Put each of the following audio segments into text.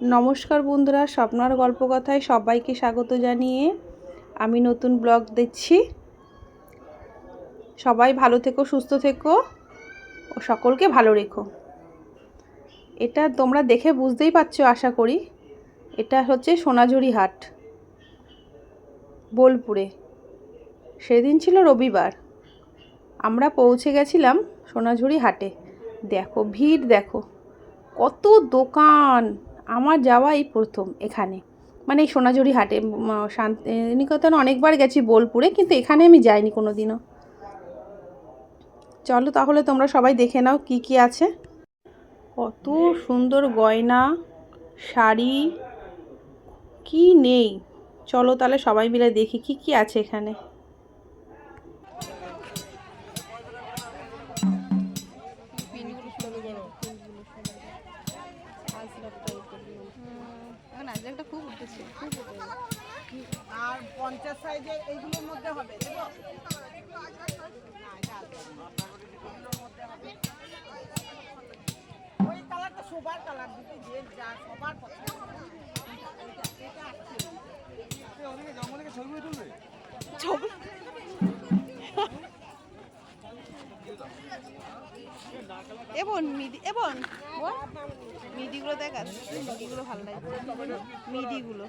নমস্কার বন্ধুরা, স্বপ্নার গল্পকথায় সবাইকে স্বাগত জানিয়ে আমি নতুন ব্লগ দিচ্ছি সবাই ভালো থেকো, সুস্থ থেকো ও সকলকে ভালো রেখো। এটা তোমরা দেখে বুঝতেই পারছ, আশা করি। এটা হচ্ছে সোনাঝুরি হাট, বোলপুরে। সেদিন ছিল রবিবার। আমরা পৌঁছে গেছিলাম সোনাঝুরি হাটে। দেখো, ভিড় দেখো। কত দোকান আমার যাওয়া এই প্রথম এখানে। মানে এই সোনাঝুরি হাটে শান্তিনিকেতন অনেকবার গেছি বোলপুরে, কিন্তু এখানে আমি যাইনি কোনো দিনও চলো তাহলে তোমরা সবাই দেখে নাও কি কি আছে। কত সুন্দর গয়না, শাড়ি, কি নেই? চলো তাহলে সবাই মিলে দেখি কি কি আছে এখন। পঞ্চাশ সাইজের এইগুলোর মধ্যে হবে। ওই কালারটা সবার কালার দিদি যে যা সবার। এবন মিডি এবন মিডিগুলো দেখ আছে মিডিগুলো ভালো লাগে মিডিগুলো।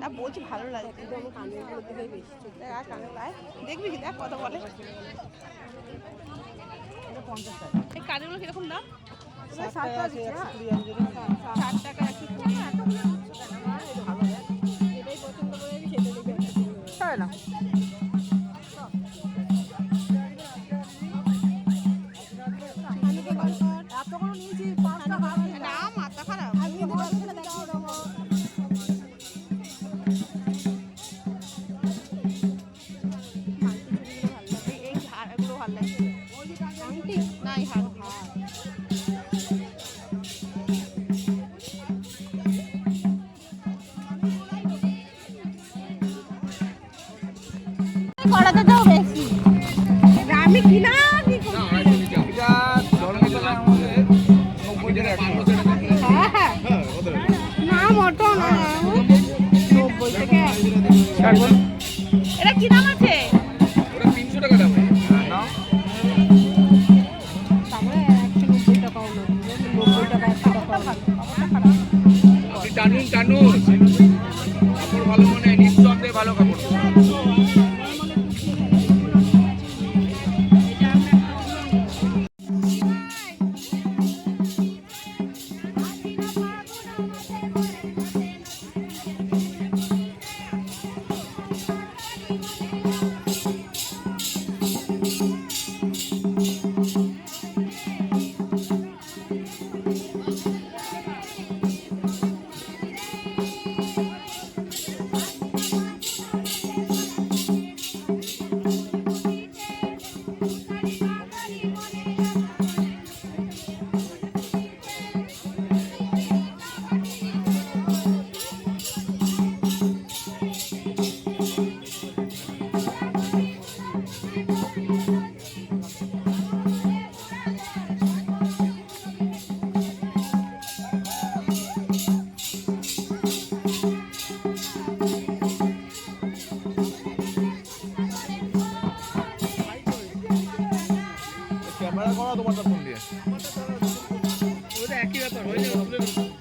না বলছি ভালো লাগে দেখ, আর কানে পায়। দেখবি কি দেখ কথা বলে। এই কানেরগুলো কীরকম দাম? ষাট টাকা একশো কুড়ি করাতে দাও বেশি। আমি কিনা হ্যাঁ হ্যাঁ না নব্বই থেকে এটা কি দাম আছে? টাকা টানুন টানুন। activa con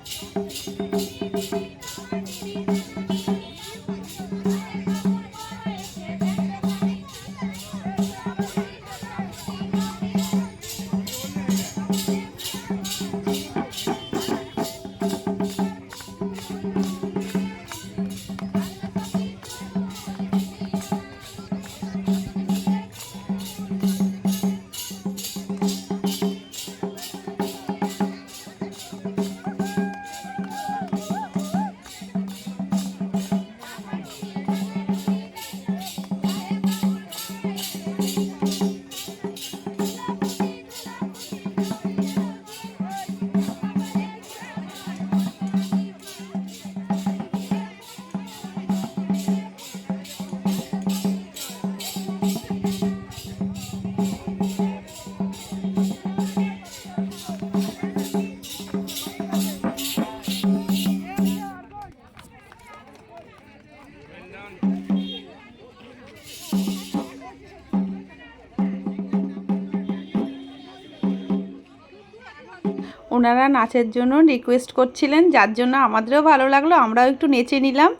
ওনারা নাচের জন্য রিকোয়েস্ট করছিলেন, যার জন্য আমাদেরও ভালো লাগল, আমরাও একটু নেচে নিলাম।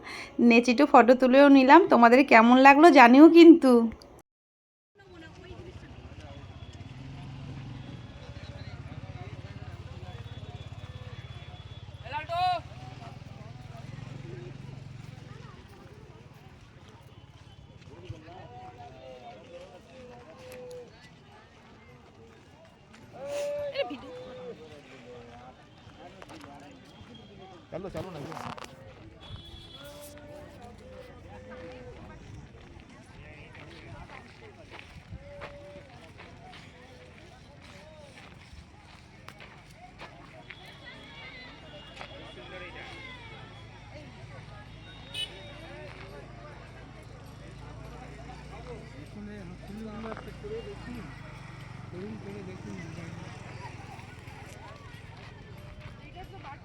নেচে একটু ফটো তুলেও নিলাম। তোমাদের কেমন লাগল জানিও কিন্তু।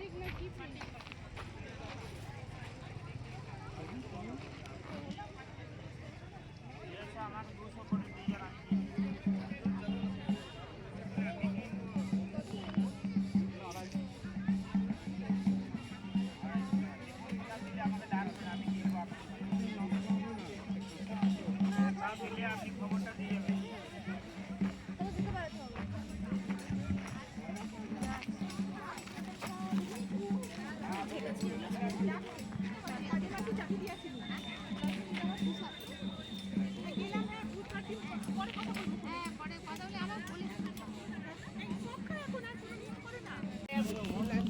ফটিক না কি আমার দুশো রাখি আমি খবর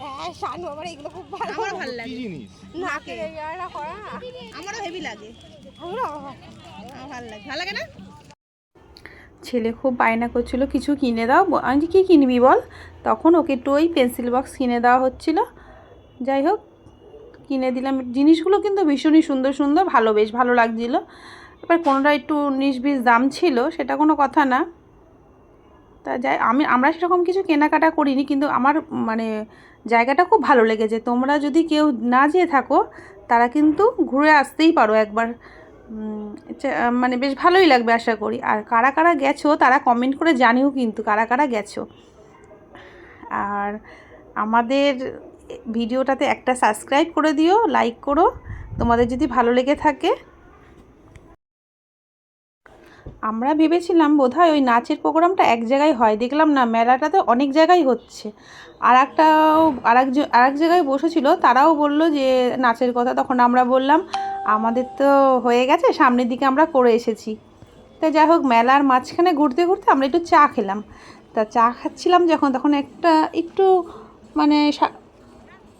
হ্যাঁ শানু আমার এগুলো খুব ভালো আমার ভালো লাগে। জিনিস? নাকে এই করা? আমারও হেভি লাগে। আমারও আমার ভালো লাগে। ভালো লাগে না? ছেলে খুব বায়না করছিল কিছু কিনে দাও? আমি যে কী কিনবি বল? তখন ওকে একটু ওই পেন্সিল বক্স কিনে দেওয়া হচ্ছিল। যাই হোক কিনে দিলাম। জিনিসগুলো কিন্তু ভীষণই সুন্দর সুন্দর ভালো বেশ ভালো লাগছিল। এবার কোনোটা একটু উনিশ বিশ দাম ছিল সেটা কোনো কথা না। তা যাই আমি আমরা সেরকম কিছু কেনাকাটা করিনি কিন্তু আমার মানে জায়গাটা খুব ভালো লেগেছে। তোমরা যদি কেউ না যেয়ে থাকো, তারা কিন্তু ঘুরে আসতেই পারো একবার। মানে বেশ ভালোই লাগবে আশা করি। আর কারা কারা গেছো, তারা কমেন্ট করে জানিও কিন্তু কারা কারা গেছো। আর আমাদের ভিডিওটাতে একটা সাবস্ক্রাইব করে দিও লাইক করো। তোমাদের যদি ভালো লেগে থাকে আমরা ভেবেছিলাম বোধহয় ওই নাচের প্রোগ্রামটা এক জায়গায় হয়। দেখলাম না, মেলাটাতে অনেক জায়গায় হচ্ছে। আর একটাও আর এক আর এক জায়গায় বসেছিল, তারাও বলল যে নাচের কথা। তখন আমরা বললাম, আমাদের তো হয়ে গেছে, সামনের দিকে আমরা করে এসেছি। তা যাই হোক, মেলার মাঝখানে ঘুরতে ঘুরতে আমরা একটু চা খেলাম। তা চা খাচ্ছিলাম যখন, তখন একটা একটু মানে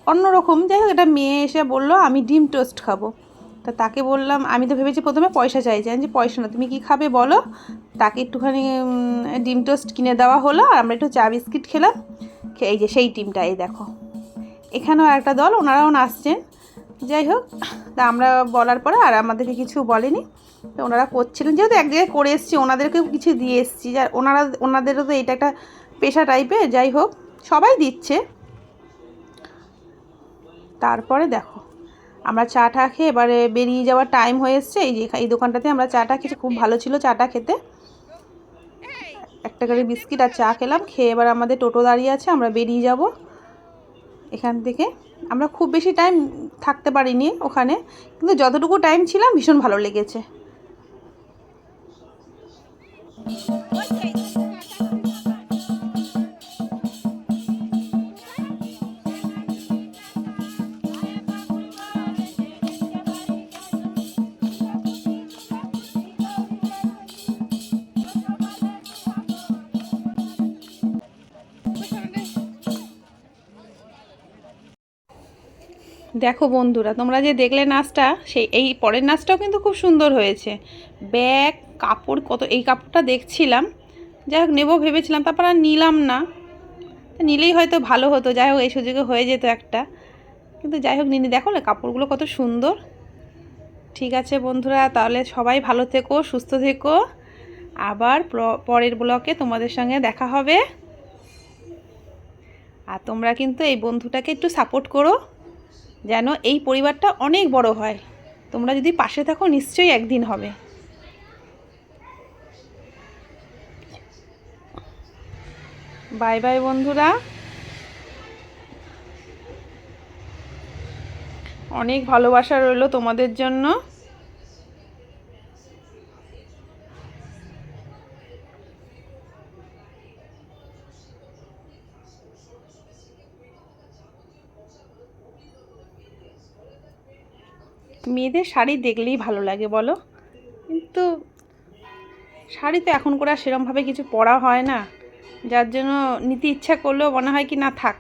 অন্যরকম। যাই হোক, একটা মেয়ে এসে বলল, আমি ডিম টোস্ট খাব। তা তাকে বললাম, আমি তো ভেবেছি প্রথমে পয়সা চাইছি আমি যে পয়সা না, তুমি কি খাবে বলো? তাকে একটুখানি ডিম টোস্ট কিনে দেওয়া হলো, আর আমরা একটু চা বিস্কিট খেলাম। এই যে সেই টিমটা, এই দেখো। এখানেও একটা দল, ওনারাও নাচছেন যাই হোক, তা আমরা বলার পরে আর আমাদেরকে কিছু বলেনি। তো ওনারা করছিলেন, যেহেতু এক জায়গায় করে এসেছি, ওনাদেরকেও কিছু দিয়ে এসেছি। যা ওনারা, ওনাদেরও তো এটা একটা পেশা টাইপের যাই হোক, সবাই দিচ্ছে। তারপরে দেখো। আমরা চাটা খেয়ে এবারে বেরিয়ে যাওয়ার টাইম হয়ে এসছে। এই যে এই দোকানটাতে আমরা চাটা খেয়েছি, খুব ভালো ছিল চাটা খেতে। একটা করে বিস্কিট আর চা খেলাম, খেয়ে এবার আমাদের টোটো দাঁড়িয়ে আছে, আমরা বেরিয়ে যাব এখান থেকে। আমরা খুব বেশি টাইম থাকতে পারিনি ওখানে, কিন্তু যতটুকু টাইম ছিলাম ভীষণ ভালো লেগেছে। দেখো বন্ধুরা, তোমরা যে দেখলে নাচটা, সেই এই পরের নাচটাও কিন্তু খুব সুন্দর হয়েছে। ব্যাগ, কাপড়, কত, এই কাপড়টা দেখছিলাম। যাই হোক, নেব ভেবেছিলাম, তারপর আর নিলাম না। নিলেই হয়তো ভালো হতো, যাই হোক, এই সুযোগে হয়ে যেত একটা। কিন্তু যাই হোক, নিনি, দেখো না, কাপড়গুলো কত সুন্দর। ঠিক আছে বন্ধুরা, তাহলে সবাই ভালো থেকো, সুস্থ থেকো। আবার পরের ব্লকে তোমাদের সঙ্গে দেখা হবে। আর তোমরা কিন্তু এই বন্ধুটাকে একটু সাপোর্ট করো। যেন এই পরিবারটা অনেক বড় হয়। তোমরা যদি পাশে থাকো, নিশ্চয়ই একদিন হবে। বাই বাই বন্ধুরা। অনেক ভালোবাসা রইল তোমাদের জন্য। মেয়েদের শাড়ি দেখলেই ভালো লাগে, বলো? কিন্তু শাড়ি তো এখন করে আর সেরমভাবে কিছু পরা হয় না। যার জন্য নিতে ইচ্ছা করলেও মনে হয় কি না থাক।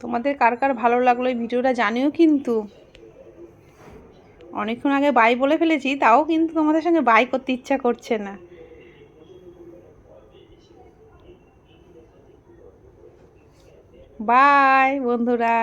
তোমাদের কার কার ভালো লাগল এই ভিডিওটা জানিও কিন্তু। অনেকক্ষণ আগে বাই বলে ফেলেছি, তাও কিন্তু তোমাদের সঙ্গে বাই করতে ইচ্ছা করছে না। বাই বন্ধুরা।